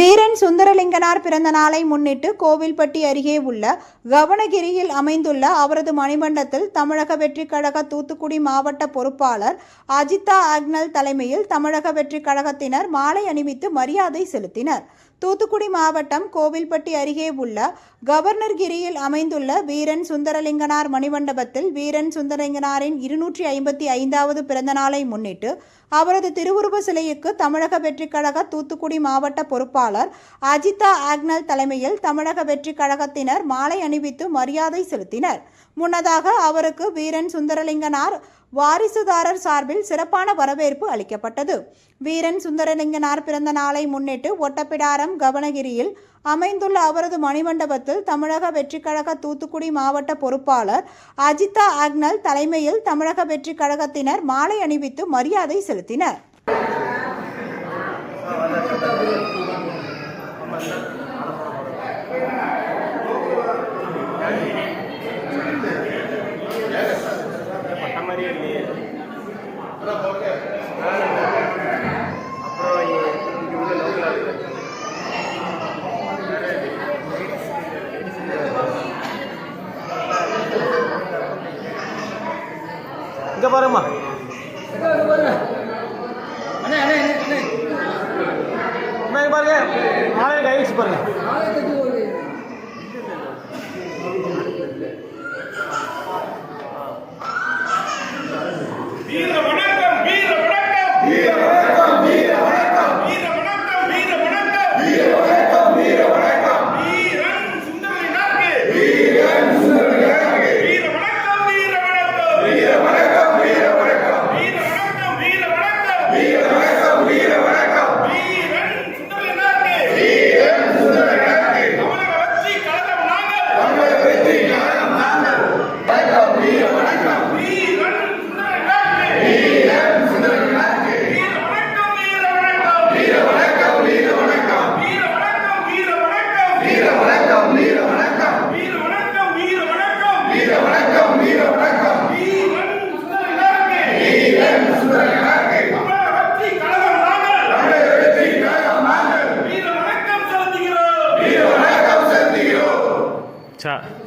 வீரன் சுந்தரலிங்கனார் பிறந்த நாளை முன்னிட்டு கோவில்பட்டி அருகே உள்ள கவனகிரியில் அமைந்துள்ள அவரது மணிமண்டத்தில் தமிழக வெற்றிக் கழக தூத்துக்குடி மாவட்ட பொறுப்பாளர் அஜிதா ஆக்னல் தலைமையில் தமிழக வெற்றிக் கழகத்தினர் மாலை அணிவித்து மரியாதை செலுத்தினர். தூத்துக்குடி மாவட்டம் கோவில்பட்டி அருகே உள்ள கவர்னர்கிரியில் அமைந்துள்ள வீரன் சுந்தரலிங்கனார் மணிமண்டபத்தில் வீரன் சுந்தரலிங்கனாரின் இருநூற்றி ஐம்பத்தி ஐந்தாவது பிறந்த நாளை முன்னிட்டு அவரது திருவுருவ சிலைக்கு தமிழக வெற்றிக் கழக தூத்துக்குடி மாவட்ட பொறுப்பாளர் அஜிதா ஆக்னல் தலைமையில் தமிழக வெற்றி கழகத்தினர் மாலை அணிவித்து மரியாதை செலுத்தினர். முன்னதாக அவருக்கு வீரன் சுந்தரலிங்கனார் வாரிசுதாரர் சார்பில் சிறப்பான வரவேற்பு அளிக்கப்பட்டது. வீரன் சுந்தரலிங்கனார் பிறந்த நாளை முன்னிட்டு ஒட்டப்பிடாரம் கவனகிரியில் அமைந்துள்ள அவரது மணிமண்டபத்தில் தமிழக வெற்றிக்கழக தூத்துக்குடி மாவட்ட பொறுப்பாளர் அஜிதா ஆக்னல் தலைமையில் தமிழக வெற்றிக் கழகத்தினர் மாலை அணிவித்து மரியாதை செலுத்தினர். இங்க பாருமா பாருங்க. ஆலயம் கைவிச்சு பாருங்க. chat.